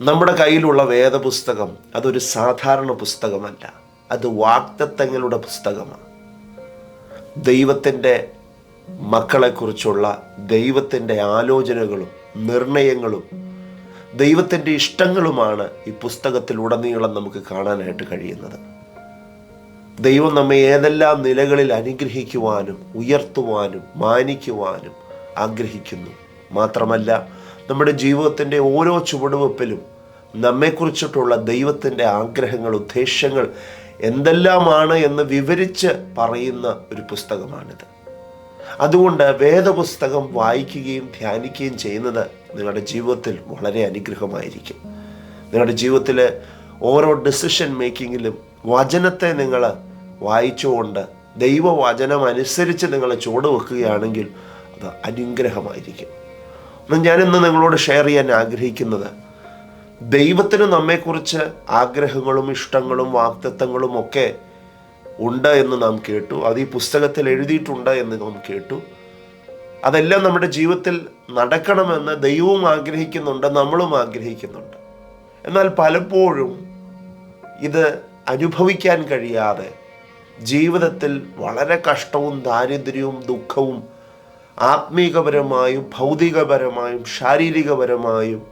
നമ്മുടെ കയ്യിലുള്ള വേദപുസ്തകം അതൊരു സാധാരണ പുസ്തകമല്ല. അത് വാക്തത്വങ്ങളുടെ പുസ്തകമാണ്. ദൈവത്തിന്റെ മക്കളെക്കുറിച്ചുള്ള ദൈവത്തിന്റെ ആലോചനകളും നിർണയങ്ങളും ദൈവത്തിന്റെ ഇഷ്ടങ്ങളുമാണ് ഈ പുസ്തകത്തിൽ ഉടനീളം നമുക്ക് കാണാനായിട്ട് കഴിയുന്നത്. ദൈവം നമ്മെ ഏതെല്ലാം നിലകളിൽ അനുഗ്രഹിക്കുവാനും ഉയർത്തുവാനും മാനിക്കുവാനും ആഗ്രഹിക്കുന്നു. മാത്രമല്ല നമ്മുടെ ജീവിതത്തിന്റെ ഓരോ ചുവടുവെപ്പിലും നമ്മെക്കുറിച്ചിട്ടുള്ള ദൈവത്തിന്റെ ആഗ്രഹങ്ങൾ ഉദ്ദേശങ്ങൾ എന്തെല്ലാമാണ് എന്ന് വിവരിച്ച് പറയുന്ന ഒരു പുസ്തകമാണിത്. അതുകൊണ്ട് വേദപുസ്തകം വായിക്കുകയും ധ്യാനിക്കുകയും ചെയ്യുന്നത് നിങ്ങളുടെ ജീവിതത്തിൽ വളരെ അനുഗ്രഹമായിരിക്കും. നിങ്ങളുടെ ജീവിതത്തിൽ ഓരോ ഡിസിഷൻ മേക്കിങ്ങിലും വചനത്തെ നിങ്ങൾ വായിച്ചുകൊണ്ട് ദൈവവചനം അനുസരിച്ച് നിങ്ങൾ ചുവട് വെക്കുകയാണെങ്കിൽ അത് അനുഗ്രഹമായിരിക്കും. ഞാനിന്ന് നിങ്ങളോട് ഷെയർ ചെയ്യാൻ ആഗ്രഹിക്കുന്നത്. ദൈവത്തിന് നമ്മെക്കുറിച്ച് ആഗ്രഹങ്ങളും ഇഷ്ടങ്ങളും വാക്തത്വങ്ങളും ഒക്കെ ഉണ്ട് എന്ന് നാം കേട്ടു. അത് ഈ പുസ്തകത്തിൽ എഴുതിയിട്ടുണ്ട് എന്ന് നാം കേട്ടു. അതെല്ലാം നമ്മുടെ ജീവിതത്തിൽ നടക്കണമെന്ന് ദൈവവും ആഗ്രഹിക്കുന്നുണ്ട് നമ്മളും ആഗ്രഹിക്കുന്നുണ്ട്. എന്നാൽ പലപ്പോഴും ഇത് അനുഭവിക്കാൻ കഴിയാതെ ജീവിതത്തിൽ വളരെ കഷ്ടവും ദാരിദ്ര്യവും ദുഃഖവും ആത്മീകപരമായും ഭൗതികപരമായും ശാരീരികപരമായും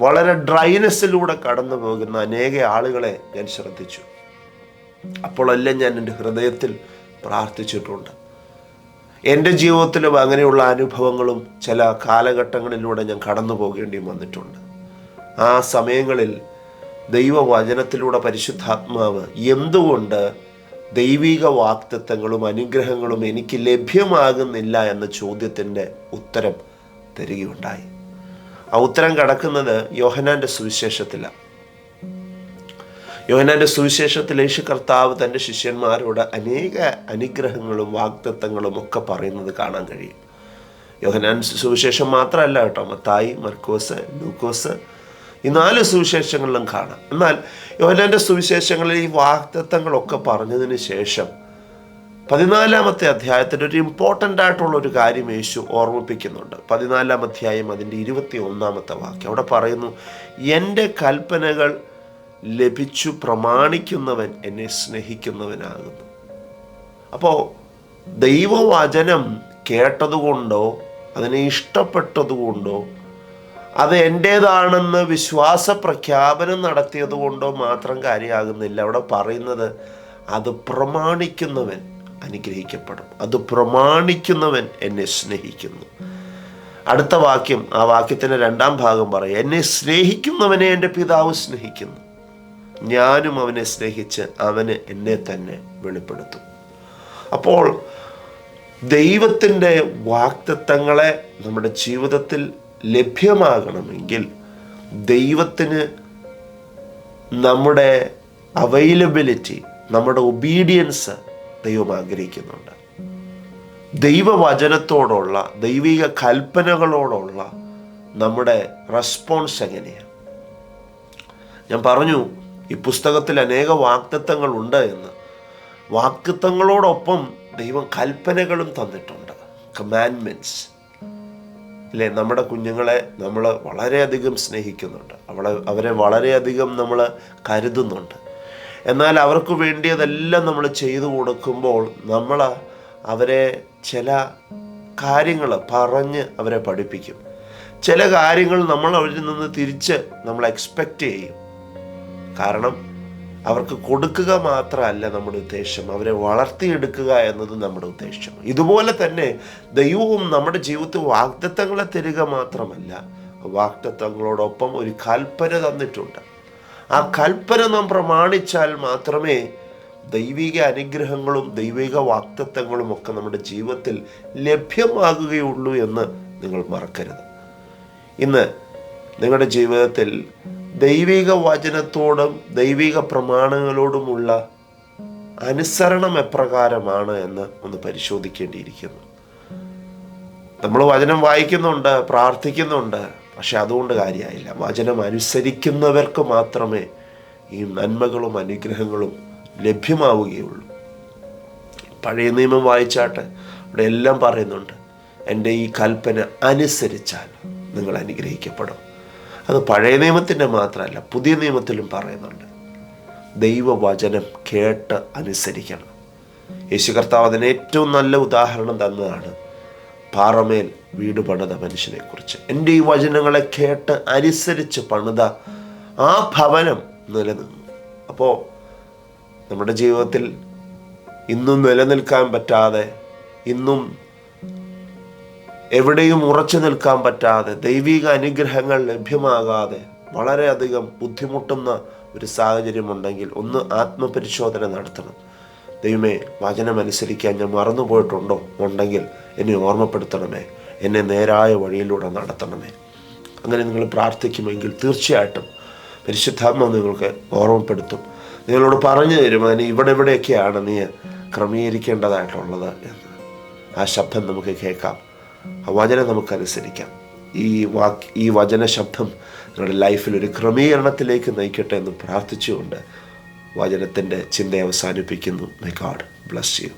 വളരെ ഡ്രൈനെസ്സിലൂടെ കടന്നു പോകുന്ന അനേക ആളുകളെ ഞാൻ ശ്രദ്ധിച്ചു. അപ്പോഴെല്ലാം ഞാൻ എന്റെ ഹൃദയത്തിൽ പ്രാർത്ഥിച്ചിട്ടുണ്ട്. എന്റെ ജീവിതത്തിലും അങ്ങനെയുള്ള അനുഭവങ്ങളും ചില കാലഘട്ടങ്ങളിലൂടെ ഞാൻ കടന്നു പോകേണ്ടി വന്നിട്ടുണ്ട്. ആ സമയങ്ങളിൽ ദൈവവചനത്തിലൂടെ പരിശുദ്ധാത്മാവ് എന്തുകൊണ്ട് ദൈവിക വാക്തത്വങ്ങളും അനുഗ്രഹങ്ങളും എനിക്ക് ലഭ്യമാകുന്നില്ല എന്ന ചോദ്യത്തിന്റെ ഉത്തരം തരികയുണ്ടായി. ആ ഉത്തരം കടക്കുന്നത് യോഹനാന്റെ സുവിശേഷത്തിലാണ്. യോഹനാന്റെ സുവിശേഷത്തിൽ യേശു കർത്താവ് തന്റെ ശിഷ്യന്മാരോട് അനേക അനുഗ്രഹങ്ങളും വാക്തത്വങ്ങളും ഒക്കെ പറയുന്നത് കാണാൻ കഴിയും. യോഹനാൻ സുവിശേഷം മാത്രമല്ല കേട്ടോ. മത്തായി മർക്കോസ് ലൂക്കോസ് ഈ നാല് സുവിശേഷങ്ങളിലും കാണാം. എന്നാൽ യോഹനാന്റെ സുവിശേഷങ്ങളിൽ ഈ വാക്തത്വങ്ങളൊക്കെ പറഞ്ഞതിന് ശേഷം പതിനാലാമത്തെ അധ്യായത്തിന്റെ ഒരു ഇമ്പോർട്ടന്റ് ആയിട്ടുള്ള ഒരു കാര്യം യേശു ഓർമ്മിപ്പിക്കുന്നുണ്ട്. പതിനാലാം അധ്യായം അതിന്റെ ഇരുപത്തി ഒന്നാമത്തെ വാക്യം. അവിടെ പറയുന്നു എന്റെ കൽപ്പനകൾ ലഭിച്ചു പ്രമാണിക്കുന്നവൻ എന്നെ സ്നേഹിക്കുന്നവനാകുന്നു. അപ്പോൾ ദൈവവചനം കേട്ടതുകൊണ്ടോ അതിനെ ഇഷ്ടപ്പെട്ടതുകൊണ്ടോ അത് എന്റേതാണെന്ന് വിശ്വാസ പ്രഖ്യാപനം നടത്തിയത് കൊണ്ടോ മാത്രം കാര്യമാകുന്നില്ല. അവിടെ പറയുന്നത് അത് പ്രമാണിക്കുന്നവൻ അനുഗ്രഹിക്കപ്പെടും. അത് പ്രമാണിക്കുന്നവൻ എന്നെ സ്നേഹിക്കുന്നു. അടുത്ത വാക്യം ആ വാക്യത്തിന്റെ രണ്ടാം ഭാഗം പറയും എന്നെ സ്നേഹിക്കുന്നവനെ എന്റെ പിതാവ് സ്നേഹിക്കുന്നു. ഞാനും അവനെ സ്നേഹിച്ച് അവന് എന്നെ തന്നെ വെളിപ്പെടുത്തും. അപ്പോൾ ദൈവത്തിന്റെ വാക്തത്വങ്ങളെ നമ്മുടെ ജീവിതത്തിൽ ലഭ്യമാകണമെങ്കിൽ ദൈവത്തിന് നമ്മുടെ അവൈലബിലിറ്റി നമ്മുടെ ഒബീഡിയൻസ് ദൈവം ആഗ്രഹിക്കുന്നുണ്ട്. ദൈവവചനത്തോടുള്ള ദൈവിക കൽപ്പനകളോടുള്ള നമ്മുടെ റെസ്പോൺസ് എങ്ങനെയാണ്? ഞാൻ പറഞ്ഞു ഈ പുസ്തകത്തിൽ അനേക വാക്തത്വങ്ങളുണ്ട് എന്ന്. വാക്തത്വങ്ങളോടൊപ്പം ദൈവം കൽപ്പനകളും തന്നിട്ടുണ്ട്. കമാൻമെന്റ്സ് അല്ലേ നമ്മുടെ കുഞ്ഞുങ്ങളെ നമ്മൾ വളരെയധികം സ്നേഹിക്കുന്നുണ്ട്. അവളെ അവരെ വളരെയധികം നമ്മൾ കരുതുന്നുണ്ട്. എന്നാൽ അവർക്ക് വേണ്ടിയതെല്ലാം നമ്മൾ ചെയ്തു കൊടുക്കുമ്പോൾ നമ്മൾ അവരെ ചില കാര്യങ്ങൾ പറഞ്ഞ് അവരെ പഠിപ്പിക്കും. ചില കാര്യങ്ങൾ നമ്മൾ അവരിൽ നിന്ന് തിരിച്ച് നമ്മൾ എക്സ്പെക്റ്റ് ചെയ്യും. കാരണം അവർക്ക് കൊടുക്കുക മാത്രമല്ല നമ്മുടെ ഉദ്ദേശം. അവരെ വളർത്തിയെടുക്കുക എന്നത് നമ്മുടെ ഉദ്ദേശം. ഇതുപോലെ തന്നെ ദൈവവും നമ്മുടെ ജീവിതത്തിൽ വാഗ്ദത്തങ്ങളെ തരിക മാത്രമല്ല വാഗ്ദത്തങ്ങളോടൊപ്പം ഒരു കൽപ്പന തന്നിട്ടുണ്ട്. ആ കൽപ്പന നാം പ്രമാണിച്ചാൽ മാത്രമേ ദൈവിക അനുഗ്രഹങ്ങളും ദൈവിക വാക്തത്വങ്ങളും ഒക്കെ നമ്മുടെ ജീവിതത്തിൽ ലഭ്യമാകുകയുള്ളൂ എന്ന് നിങ്ങൾ മറക്കരുത്. ഇന്ന് നിങ്ങളുടെ ജീവിതത്തിൽ ദൈവിക വചനത്തോടും ദൈവിക പ്രമാണങ്ങളോടുമുള്ള അനുസരണം എപ്രകാരമാണ് എന്ന് ഒന്ന് പരിശോധിക്കേണ്ടിയിരിക്കുന്നു. നമ്മൾ വചനം വായിക്കുന്നുണ്ട് പ്രാർത്ഥിക്കുന്നുണ്ട് പക്ഷെ അതുകൊണ്ട് കാര്യമായില്ല വചനം അനുസരിക്കുന്നവർക്ക് മാത്രമേ ഈ നന്മകളും അനുഗ്രഹങ്ങളും ലഭ്യമാവുകയുള്ളൂ. പഴയ നിയമം വായിച്ചാട്ടെ അവിടെ എല്ലാം പറയുന്നുണ്ട് എന്റെ ഈ കൽപ്പന അനുസരിച്ചാൽ നിങ്ങൾ അനുഗ്രഹിക്കപ്പെടും. അത് പഴയ നിയമത്തിന്റെ മാത്രമല്ല പുതിയ നിയമത്തിലും പറയുന്നുണ്ട്. ദൈവവചനം കേട്ട് അനുസരിക്കണം. യേശു കർത്താവ് അതിന് ഏറ്റവും നല്ല ഉദാഹരണം തന്നതാണ് പാറമേൽ വീട് പണിത മനുഷ്യനെക്കുറിച്ച്. എന്റെ ഈ വചനങ്ങളെ കേട്ട് അനുസരിച്ച് പണിത ആ ഭവനം നിലനിന്നു. അപ്പോൾ നമ്മുടെ ജീവിതത്തിൽ ഇന്നും നിലനിൽക്കാൻ പറ്റാതെ ഇന്നും എവിടെയും ഉറച്ചു നിൽക്കാൻ പറ്റാതെ ദൈവിക അനുഗ്രഹങ്ങൾ ലഭ്യമാകാതെ വളരെയധികം ബുദ്ധിമുട്ടുന്ന ഒരു സാഹചര്യമുണ്ടെങ്കിൽ ഒന്ന് ആത്മപരിശോധന നടത്തണം. ദൈവമേ വചനം അനുസരിക്കാൻ ഞാൻ മറന്നുപോയിട്ടുണ്ടോ? ഉണ്ടെങ്കിൽ എന്നെ ഓർമ്മപ്പെടുത്തണമേ. എന്നെ നേരായ വഴിയിലൂടെ നടത്തണമേ. അങ്ങനെ നിങ്ങൾ പ്രാർത്ഥിക്കുമെങ്കിൽ തീർച്ചയായിട്ടും പരിശുദ്ധാത്മ നിങ്ങൾക്ക് ഓർമ്മപ്പെടുത്തും. നിങ്ങളോട് പറഞ്ഞു തരും അതിന് ഇവിടെ ഇവിടെയൊക്കെയാണ് നീ ക്രമീകരിക്കേണ്ടതായിട്ടുള്ളത് എന്ന്. ആ ശബ്ദം നമുക്ക് കേൾക്കാം. ആ നമുക്ക് അനുസരിക്കാം. ഈ വാക്ക് ഈ വചന ശബ്ദം നിങ്ങളുടെ ലൈഫിൽ ഒരു ക്രമീകരണത്തിലേക്ക് നയിക്കട്ടെ എന്ന് പ്രാർത്ഥിച്ചുകൊണ്ട് വചനത്തിന്റെ ചിന്ത അവസാനിപ്പിക്കുന്നു. My God bless you